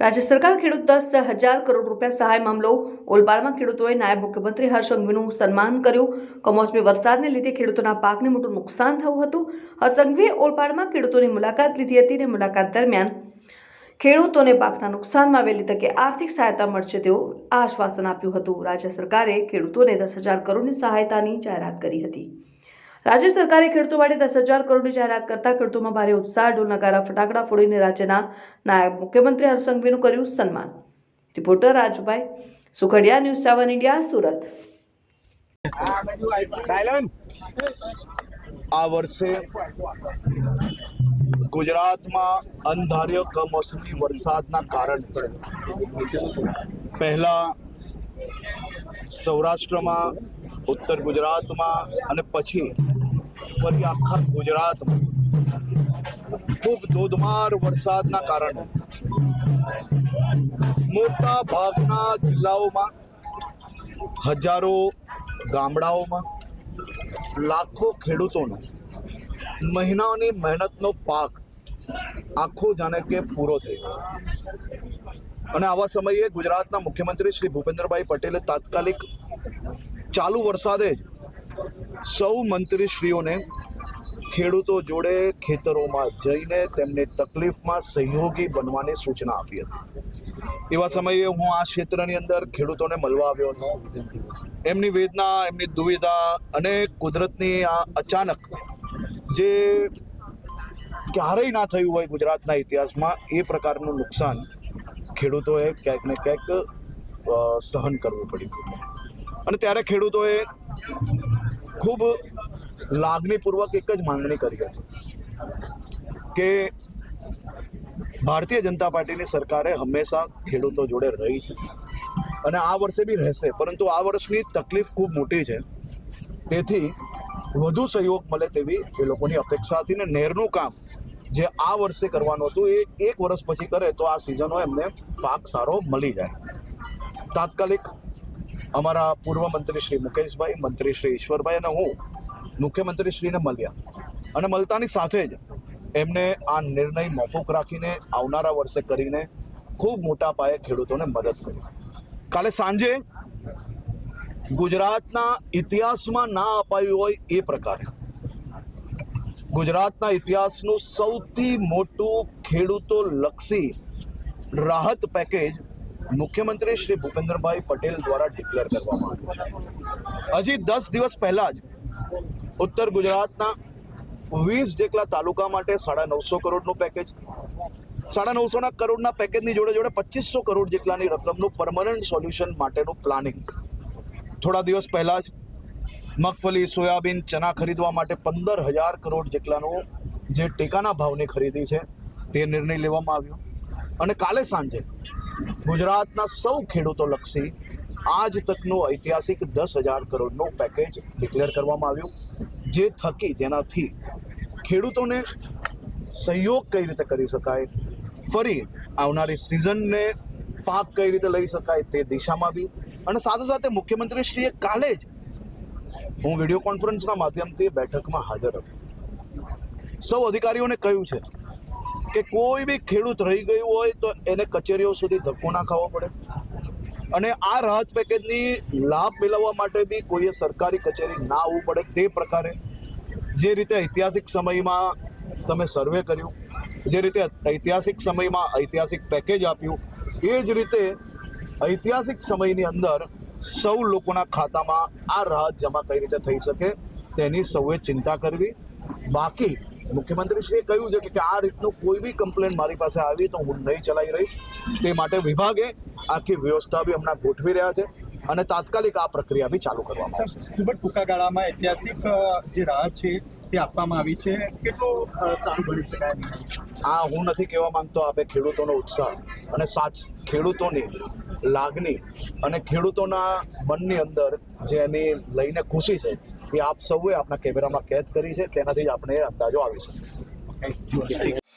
રાજ્ય સરકાર ખેડૂત દસ હજાર કરોડ રૂપિયા સહાય મામલો ઓલપાડમાં ખેડૂતોએ નાયબ મુખ્યમંત્રી હર્ષ સંઘવીનું સન્માન કર્યું. કમોસમી વરસાદને લીધે ખેડૂતોના પાકને મોટું નુકસાન થયું હતું. હર્ષ સંઘવીએ ઓલપાડમાં ખેડૂતોની મુલાકાત લીધી હતી અને મુલાકાત દરમિયાન ખેડૂતોને પાકના નુકસાનમાં વહેલી તકે આર્થિક સહાયતા મળશે તેવું આશ્વાસન આપ્યું હતું. રાજ્ય સરકારે ખેડૂતોને દસ હજાર કરોડની સહાયતાની જાહેરાત કરી હતી. રાજ્ય સરકારે ખેડૂતો માટે દસ હજાર કરોડની જાહેરાત કરતા ખેડૂતોમાં ભારે ઉત્સાહ ઢોલ નગારા ફટાકડા ફોડીને રાજ્યના નાયબ મુખ્યમંત્રી હર્ષ કર્યું સન્માન. Reporter Rajubhai Sukhadiya, news seven India, Surat. આ વર્ષે ગુજરાતમાં અંધાર્ય કમોસમી વરસાદના કારણે પહેલા સૌરાષ્ટ્રમાં, ઉત્તર ગુજરાતમાં અને પછી ફરી આખા ગુજરાતમાં. ખૂબ ધોધમાર વરસાદના કારણે. મોટા ભાગના જિલ્લાઓમાં, હજારો ગામડાઓમાં, લાખો ખેડૂતોનો મહિનાઓની મહેનતનો પાક આખો જાણે કે પૂરો થઈ ગયો. અને આવા સમયે ગુજરાતના મુખ્યમંત્રી શ્રી ભૂપેન્દ્રભાઈ પટેલે તાત્કાલિક ચાલુ વરસાદે જ સૌ મંત્રીશ્રીઓને ખેડૂતો જોડે ખેતરોમાં જઈને તેમને તકલીફમાં સહયોગી બનવાની સૂચના આપી હતી. એવા સમયે હું આ ક્ષેત્રની અંદર ખેડૂતોને મળવા આવ્યો હતો. એમની વેદના, એમની દુવિધા અને કુદરતની આ અચાનક જે ક્યારેય ના થયું હોય ગુજરાતના ઇતિહાસમાં, એ પ્રકારનું નુકસાન ખેડૂતોએ ક્યાંક ને ક્યાંક સહન કરવું પડ્યું. અને ત્યારે ખેડૂતોએ ખૂબ લાગણીપૂર્વક એક જ માંગણી કરી હતી કે ભારતીય જનતા પાર્ટીની સરકારે હંમેશા ખેડૂતો જોડે રહી છે. અને આ વર્ષે બી રહેશે, પરંતુ આ વર્ષની તકલીફ ખૂબ મોટી છે. તેથી વધુ સહયોગ મળે તેવી એ લોકોની અપેક્ષા હતી ને નહેરનું કામ જે આ વર્ષે કરવાનું હતું એ એક વર્ષ પછી કરે તો આ સિઝનો એમને પાક સારો મળી જાય. તાત્કાલિક અમારા પૂર્વ મંત્રી શ્રી મુકેશભાઈ, મંત્રી શ્રી ઈશ્વરભાઈ અને હું મુખ્યમંત્રીશ્રીને મળ્યા. અને મળતાની સાથે જ એમને આ નિર્ણય મોફુક રાખીને આવનારા વર્ષે કરીને ખૂબ મોટા પાયે ખેડૂતોને મદદ કરી. કાલે સાંજે ગુજરાતના ઇતિહાસમાં ના અપાયું હોય એ પ્રકારે ગુજરાતના ઇતિહાસનું સૌથી મોટું ખેડૂતો લક્ષી રાહત પેકેજ મુખ્યમંત્રી શ્રી ભૂપેન્દ્રભાઈ પટેલ દ્વારા ડિક્લેર કરવામાં આવ્યું હજી દસ દિવસ પહેલા જ ઉત્તર ગુજરાતના વીસ જેટલા તાલુકા માટે સાડા નવસો કરોડનું પેકેજ સાડા નવસોના કરોડના પેકેજની જોડે જોડે પચીસો કરોડ જેટલાની રકમનું પરમનન્ટ સોલ્યુશન માટેનું પ્લાનિંગ થોડા દિવસ પહેલા જ મગફળી, સોયાબીન ચના ખરીદવા માટે પંદર હજાર કરોડ જેટલાનું જે ટેકાના ભાવની ખરીદી છે તે નિર્ણય લેવામાં આવ્યો. અને કાલે સાંજે ગુજરાતના સૌ ખેડૂતો લક્ષી આજ તકનું ઐતિહાસિક દસ હજાર કરોડનું પેકેજ ડિક્લેર કરવામાં આવ્યું, જે થકી જેનાથી ખેડૂતોને સહયોગ કઈ રીતે કરી શકાય, ફરી આવનારી સિઝનને પાક કઈ રીતે લઈ શકાય તે દિશામાં બી, અને સાથે સાથે મુખ્યમંત્રીશ્રીએ કાલે જ હું વીડિયો કોન્ફરન્સના માધ્યમથી બેઠકમાં હાજર હતો સૌ અધિકારીઓને કહ્યું છે કે કોઈ બી ખેડૂત રહી ગયું હોય તો એને કચેરીઓ સુધી ધક્કો ના ખાવો પડે. અને આ રાહત પેકેજની લાભ મેળવવા માટે બી કોઈએ સરકારી કચેરી ના આવવું પડે તે પ્રકારે. જે રીતે ઐતિહાસિક સમયમાં તમે સર્વે કર્યું, જે રીતે ઐતિહાસિક સમયમાં ઐતિહાસિક પેકેજ આપ્યું, એ જ રીતે ઐતિહાસિક સમયની અંદર સૌ લોકોના ખાતામાં આ રાહત જમા કઈ રીતે થઈ શકે તેની સૌએ ચિંતા કરવી. બાકી મુખ્યમંત્રીશ્રીએ કહ્યું છે કે આ રીતનું કોઈ બી કમ્પ્લેન મારી પાસે આવી તો હું નહીં ચલાવી રહી તે માટે વિભાગે આખી વ્યવસ્થા બી હમણાં ગોઠવી રહ્યા છે અને તાત્કાલિક આ પ્રક્રિયા બી ચાલુ કરવામાં આવશે. ખૂબ જ ટૂંકા ગાળામાં ઐતિહાસિક જે રાહત છે તે આપવામાં આવી છે. કેટલું સારું બની શકાય આ હું નથી કહેવા માંગતો આપે ખેડૂતોનો ઉત્સાહ અને સાચ ખેડૂતોની લાગણી અને ખેડૂતોના મનની અંદર જે એની લઈને ખુશી છે એ આપ સૌએ આપના કેમેરામાં કેદ કરી છે તેનાથી જ આપણે અંદાજો આવી શકે